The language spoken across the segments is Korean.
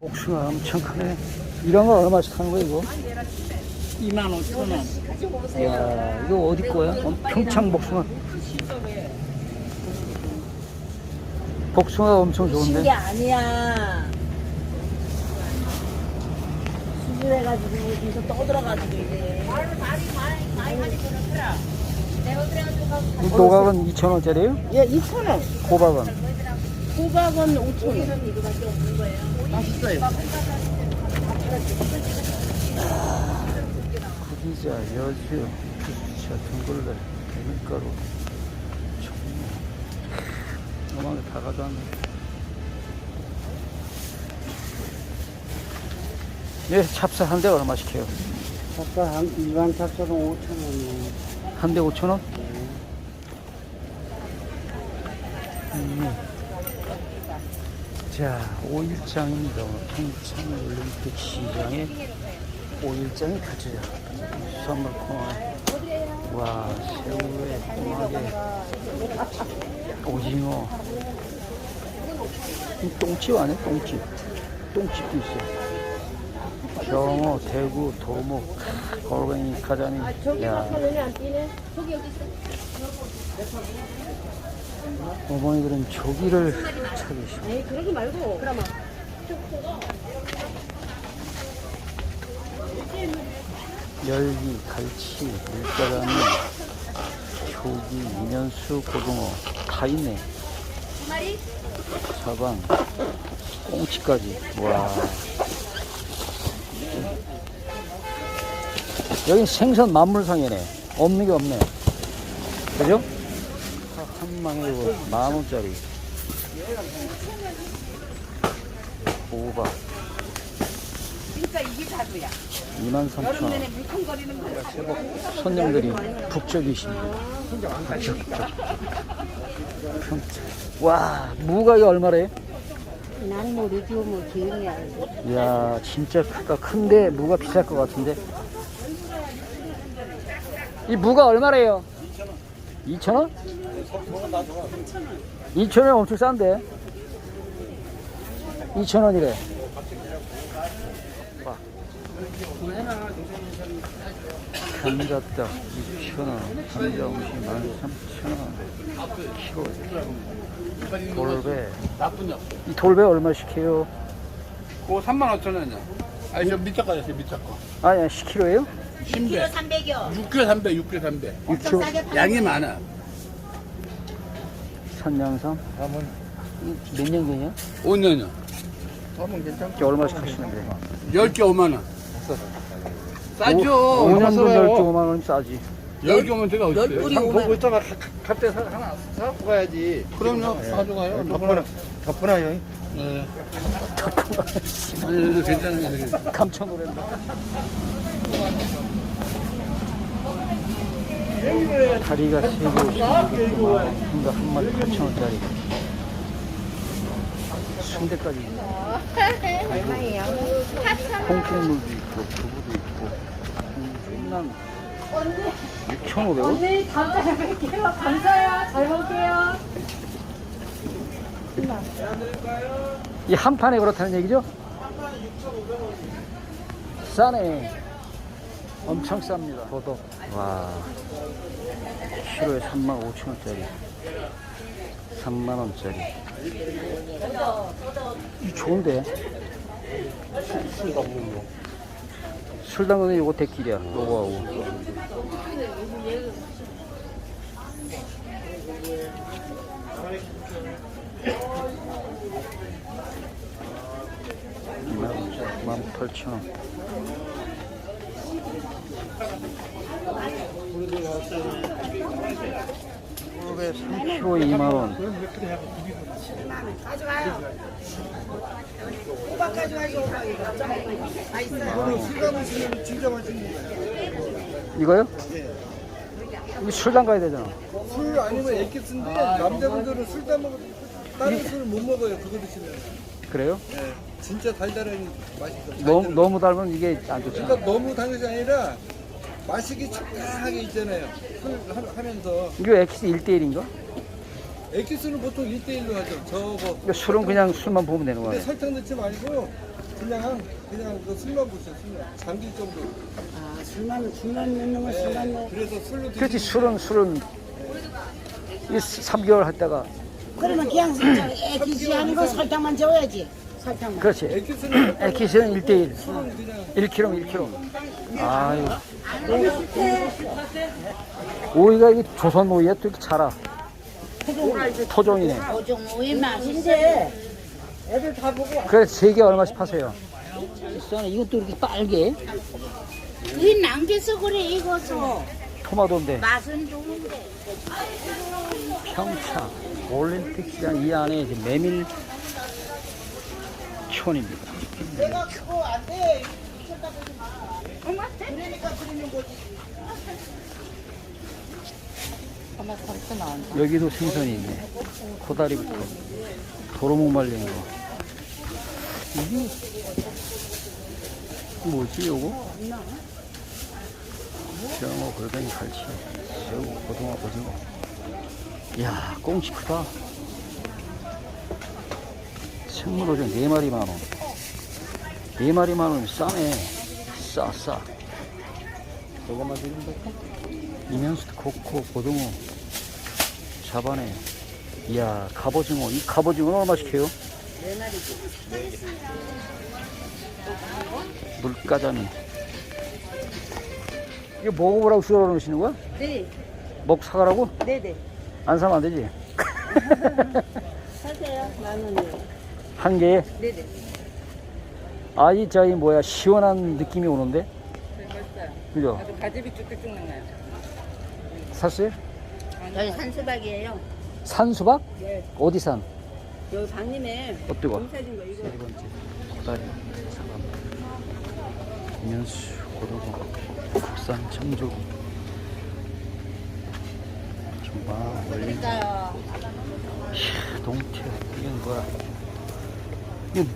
복숭아 엄청 크네. 이런 거 얼마씩 하는 거야, 이거? 2만 5천 원. 이야, 이거 어디 거야? 어, 평창 복숭아. 복숭아 엄청 좋은데. 아니야. 수술해가지고 계속 떠들어가지고 이제. 이 노각은 2,000원짜리예요? 예, 2천 원. 호박은? 호박은 5천 원. 맛있어요. 구기자, 여주, 주차, 둥글레, 개미가루, 청무. 어마어마하게 다 가져왔네. 예, 찹쌀 한 대 얼마씩 해요? 찹쌀 한 일반 찹쌀은 5천 원이에요. 한 대 5천 원? 음. 자, 5일장입니다. 평창 올림픽 시장에 5일장이 펼쳐져. 선물 코너. 와, 새우에 꼬막에 오징어. 이 똥집 아니야? 똥집. 똥집도 있어. 경어, 대구, 도목, 골뱅이, 가자미. 야. 어머니들은 조기를 찾으시고 에이, 그러지 말고. 그러면. 열기, 갈치, 물가자미, 조기, 인연수, 고등어 다 있네. 사방, 꽁치까지. 와. 여기 생선 만물상이네. 없는 게 없네. 그죠? 한 망에 이거 만 원짜리. 호박. 진짜 이게 자두야. 2만 3천 원. 물컹거리는 거. 손님들이 북적이십니다. 북적. 와, 무가 이 얼마래? 난 모르지, 뭐, 기억이 안 나. 이야, 진짜 크다. 큰데 무가 비쌀 것 같은데. 이 무가 얼마래요? 2,000원? 2,000원 엄청 싼데? 2,000원이래. 감자떡 6,000원, 감자 음식 13,000원, 키로. 돌배. 이 돌배 얼마씩 해요? 그거 3만 5천 원이야. 아니 저 밑에 거 있어요 밑에 거. 아니, 10kg예요? 신배. 300여. 6kg 300, 6kg 300. 6kg. 양이 많아. 산양삼? 몇년 전이야? 5년이요. 이게 얼마씩 하시는데? 10개 5만 원. 싸죠. 5년 전 15만 원 싸지. 10개 오면 제가 어디 우리 있어요? 오만 있다가 갈때 하나 사갖고 가야지. 그럼요. 가져가요. 덕분에 형. 네. 아니, 괜찮아요. 깜짝 놀랐다. 다리가 오시고 한가 한 마리 8천 원짜리. 순대까지 있네. 얼마예요? 콩국물도 있고 두부도 있고 음, 난 6,500원? 언니 다음 달에 뵐게요. 감사해요. 잘 먹을게요. 이 한 판에 그렇다는 얘기죠? 싸네. 엄청 쌉니다. 도덕. 와. 키로에 3만 5천 원짜리. 3만 원짜리. 이 좋은데? 술 담그는 요거 데킬이야. 요거하고. 만 8천 원. 무릎에 3kg 2만 원. 이거요? 이거 술당 가야 되잖아. 술 아니면 액기스인데 남자분들은 술 담먹 다른 술을 못 먹어요. 그거 드시면. 그래요? 예. 진짜 달달한 맛이 있어. 너무, 너무 달면 이게 안 좋잖아. 그러니까 너무 단 것이 아니라 마시기 적당하게 있잖아요. 술 하- 하면서 이거 엑스 1대1인가? 액기스는 보통 1대1로 하죠. 저거. 술은 그냥 술만 보면 되는 근데 거야. 설탕 넣지 말고 그냥 그냥 그 술만 부셔 술만 잠길 정도. 아, 술만, 술만 넣는 거 술만 넣어. 그래서 술로 드시. 그렇지 술은 술은 이 3개월 했다가 그러면 그냥 애기지 거 설탕만 재워야지. 설탕만. 그렇지. 액기스는 에키스는 1대1. 술은 그냥 1kg, 1kg. 아유. 오이가 이 조선 오이야 또 이렇게 자라. 토종이네. 오종 오이 맛인데 애들 다 보고 그래 세 개 얼마씩 파세요? 이것도 이렇게 빨개. 이 남겨서 그래 이거서 토마토인데 맛은 좋은데. 평창 올림픽 시장 이 안에 이제 메밀 촌입니다. 여기도 생선이 있네. 코다리부터 도로목 말린 거. 이게 뭐지 요거? 장어, 골뱅이, 갈치, 새우, 고등어, 오징어. 이야, 꽁치 크다. 생물어종 네 마리 만 원. 네 마리 만 원이면 싸네. 싸, 싸. 저거만 드리면 될까? 이면수도 코코, 고등어, 잡아내. 이야, 갑오징어. 이 갑오징어는 얼마씩 해요? 네 마리지. 물가자미. 이거 먹어보라고 썰어 놓으시는 거야? 네, 먹 사가라고? 네, 네. 안 사면 안 되지? 사세요. 만 원이요. 한 개에? 네, 네. 아, 이, 저기, 뭐야, 시원한 느낌이 오는데? 그죠? 가지비 쭉쭉쭉 나요. 샀어요? 저희 산수박이에요. 산수박? 네. 어디 산? 여기 방님에 어 뜨거? 사준 거 이거. 세 번째. 고다리, 사람, 이면수, 고등어, 국산 청조기. 정말 멀리. 그러니까요. 이야, 동태. 이건 뭐야? 이건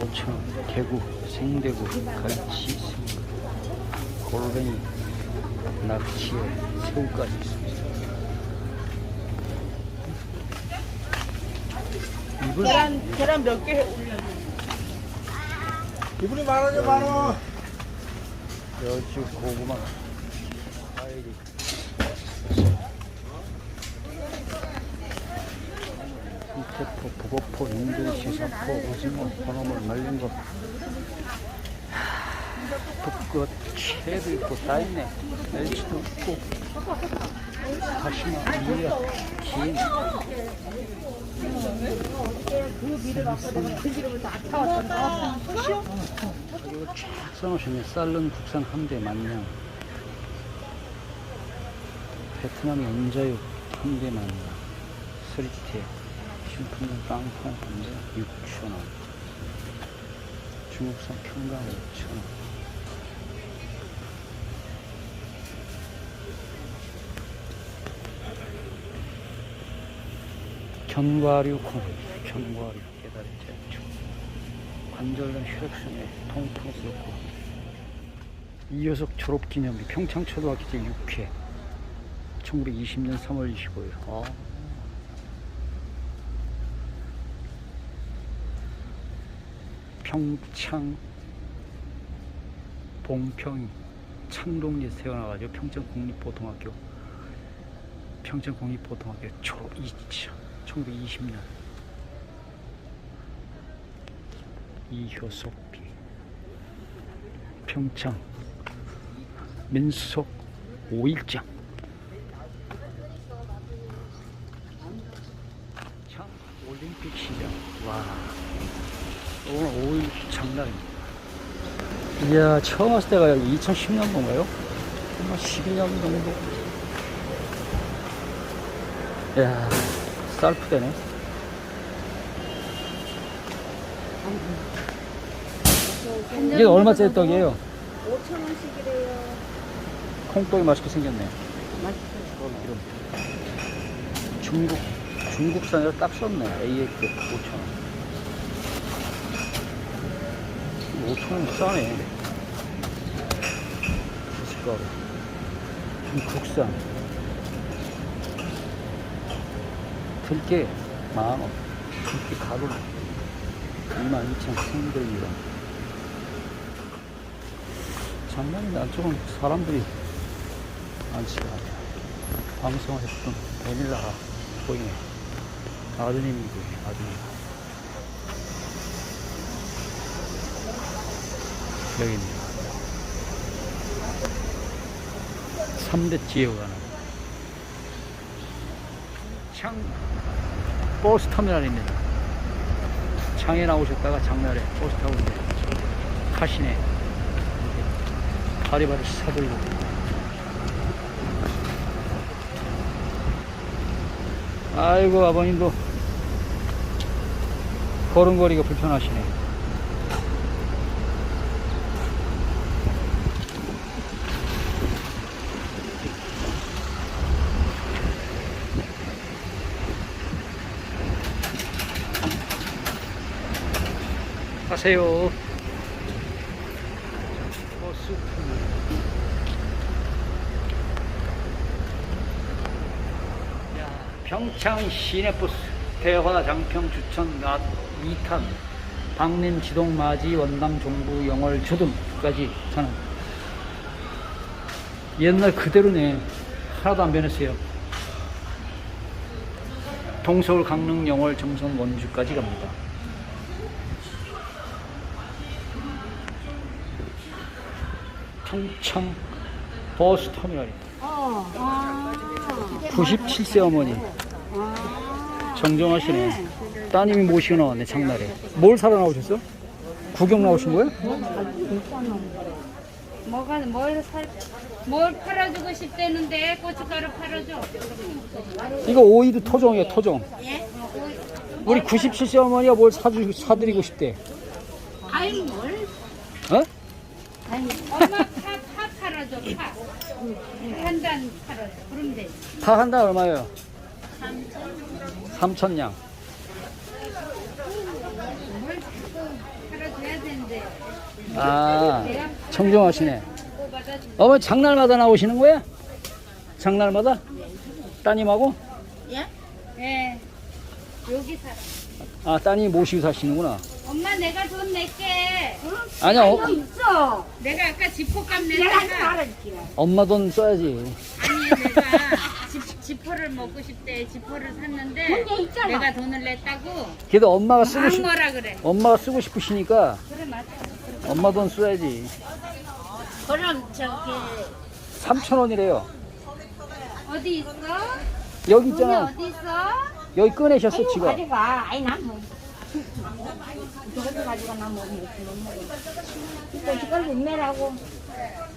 5천원. 대구, 생대구, 갈치, 생 골뱅이, 낙지에 새우까지 있습니다. 이걸 계란 계란 몇 개 올려? 이분이 만 원이요 만 원. 여주 고구마 과일이 이태포, 북어포, 인도, 시사포, 오징어, 번호물 말린 거. 북것, 채도 있고 다 있네. 멸치도 있고. 다시마, 미라, 김 그리고 쫙 써놓으시네. 쌀른 국산 함대 만냥. 베트남 연자육 함대 만냥. 스리테 신품용 땅콩 함대 6,000원. 중국산 평강 5,000원. 견과류 콩 견과류 깨달이 제초 관절염 혈액순에 통풍스럽고. 이효석 졸업기념비 평창초등학교 제 6회. 1920년 3월 25일. 어. 평창 봉평 창동리에 태어나가지고 평창국립고등학교 평창국립고등학교 2000 1920년. 이효석비 평창 민수석 5일장 참 올림픽 시장 와 오늘 5일 장날입니다 이야 처음 왔을 때가 2010년도인가요? 아마 12년 정도 이야 쌀프대네 이게 얼마짜리 떡이에요? 5천 원씩이래요. 콩떡이 맛있게 생겼네. 맛있어요. 이름. 중국, 중국산이라 딱 썼네. AF 5,000원. 5,000원 싸네. 미숫가루. 중국산. 들깨 만원. 들깨 가루. 22,300원. 장난이다. 조금 사람들이 많지가 않아. 방송을 했던 베닐라가 보이네. 아드님이고, 아드님. 여기 있네요. 3대 지역에 가는 창 버스 터미널 입니다. 창에 나오셨다가 장날에 버스 타고 이제 가시네. 바리바리 사들고. 아이고 아버님도 걸음걸이가 불편하시네. 가세요. 평창 시내버스 대화 장평 주천 나 2탄 방림 지동 마지 원당 종부 영월 주둔까지 저는 옛날 그대로네. 하나도 안 변했어요. 동서울 강릉 영월 정선 원주까지 갑니다. 평창 버스 터미널입니다 어. 97세 어머니. 정정하시네 따님이 모시고 나왔네 장날에 뭘 사러 나오셨어? 구경 나오신 거예요? 뭐가 뭘 살, 뭘 팔아주고 싶대는데 고춧가루 팔아줘. 이거 오이도 토종이에요 토종 우리 97세 어머니가 뭘 사주, 사드리고 싶대 아이 뭘? 어? 엄마 파, 파 팔아줘, 파. 한단 팔아줘. 그럼 돼. 파한달 얼마예요? 3천냥 팔 아 받아줘. 어머니 장날마다 나오시는 거야? 장날마다? 따님하고? 예. 여기 살아. 아 따님이 모시고 사시는구나 엄마 내가 돈 낼게. 아니야 어, 있어. 내가 아까 지포값 내가 하지 냈잖아. 말아줄게. 엄마 돈 써야지 아니 내가 지, 지포를 먹고 싶대. 지포를 샀는데 근데 있잖아. 내가 돈을 냈다고. 그래도 엄마가 쓰고 싶 그래. 엄마가 쓰고 싶으시니까 그래 맞아. 엄마 돈 써야지 그럼 저기 3천 원이래요 어디 있어? 여기 돈이 있잖아 어디 있어? 여기 꺼내셨어 아이고, 지금 가져가. 아이, 난 뭐. 저것도 가져가, 난 뭐, 못 먹어. 이거 이걸 못 내라고.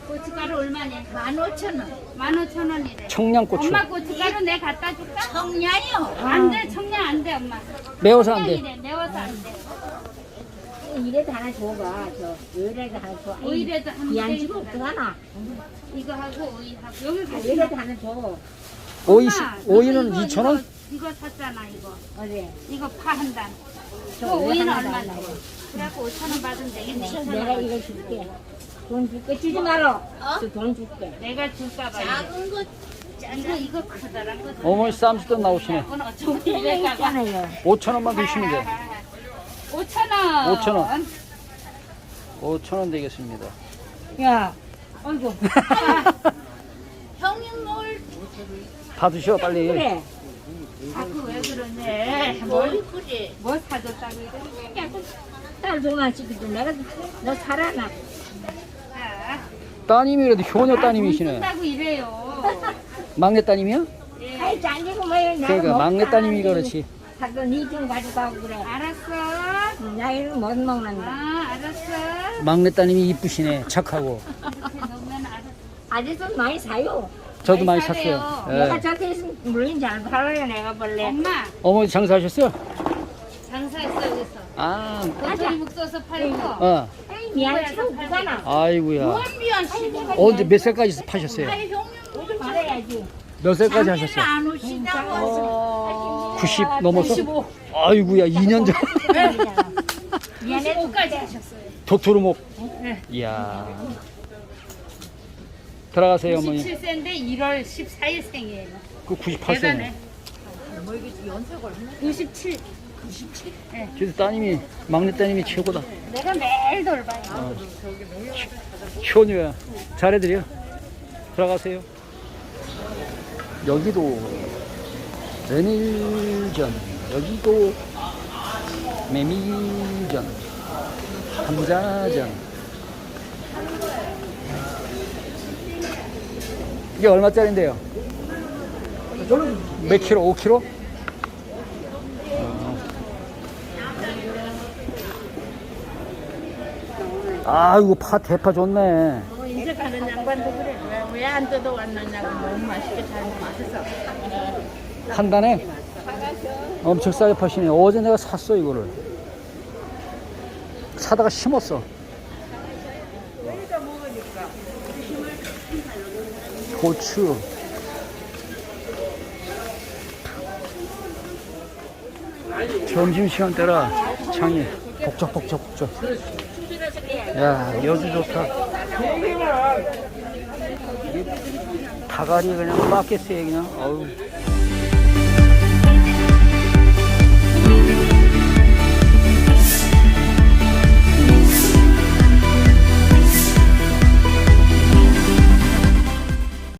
고춧가루 얼마냐? 만 오천 원. 만 오천 원이래. 청양고추 엄마 고춧가루 내 갖다 줄까? 청량이요. 안 돼, 청량 안 돼, 엄마. 매워서 안 돼 청량이래, 매워서 안 돼. 이래도 하나 줘봐. 저, 의뢰도 하나 줘. 아이, 오이래도 한 귀한 개. 집 어떡하나. 이거 하고 오이 하고 여기 아, 같이 의뢰도 하나 줘. 오이 엄마, 오이는 이거, 2천 원? 이거, 이거 샀잖아 이거. 어디? 이거 파한 단. 저그 오이는 얼마? 달라고. 그래갖고 5천 원 받으면 되겠네. 내가 이거 줄게. 돈 줄게. 주지 말어. 저돈 줄게. 내가 줄까 봐. 작은 거 이거 이거 크더라. 그 어머니 쌈수도 나오시네 그건 어쩌고 이래가 봐. 있잖아요. 5천 원만 주시면 돼 5천 원. 5천 원. 5천 원 되겠습니다 야, 어이구. 형님 뭘 받으셔 빨리 그래. 자꾸 왜 그러네. 뭘 그래? 뭐 사줬다고 이래. 딸 돈안 시키고 내가 너 살아나. 아, 따님이라도 효녀 돈 따님이시네 쓴다고 이래요. 막내 따님이야? 예. 아이 잘리고 뭐 내가 그러니까 막내 따님이 그렇지 자꾸 니좀 가져가고 그래. 알았어. 나 이거 못 먹는다. 아, 알았어. 막내 따님이 이쁘시네 착하고 아직도 많이 사요. 저도 많이 많이 샀어요 사네요. 내가 예. 저한테 있으면 물론 잘 팔아요 내가 벌레. 엄마, 어머니 장사하셨어요? 장사했어, 여기서. 아, 고추리 묵 써서 팔고. 어. 아이 미안 치고 가잖아. 아이고야 미안 씨. 언제 몇 살까지 파셨어요? 오지 말아야지. 몇 살까지 하셨어요? 안 오시다고 90 넘어서? 아이고야 2년 전 미안해. 5까지 하셨어요. 도토로목 네. 이야 들어가세요 어머니 97세인데 1월 14일 생이에요. 그 98세네 대단해. 97. 그래서 따님이 막내 따님이 최고다. 내가 매일 돌봐요. 효녀야. 잘해드려. 들어가세요. 여기도 메밀전, 여기도 메밀전, 감자전. 이게 얼마짜린데요? 몇 킬로? 5 킬로? 아, 이거 파, 대파 좋네. 어, 이제 가는 양반도 그래. 왜 안 뜯어왔느냐고 너무 맛있게 잘 맛있어. 한 단에 엄청 싸게 파시네. 어제 내가 샀어, 이거를. 사다가 심었어. 고추. 점심시간 때라 창이 복잡복잡 복잡. 야, 여기 좋다. 다가리 그냥 빡겠어요, 그냥. 어우.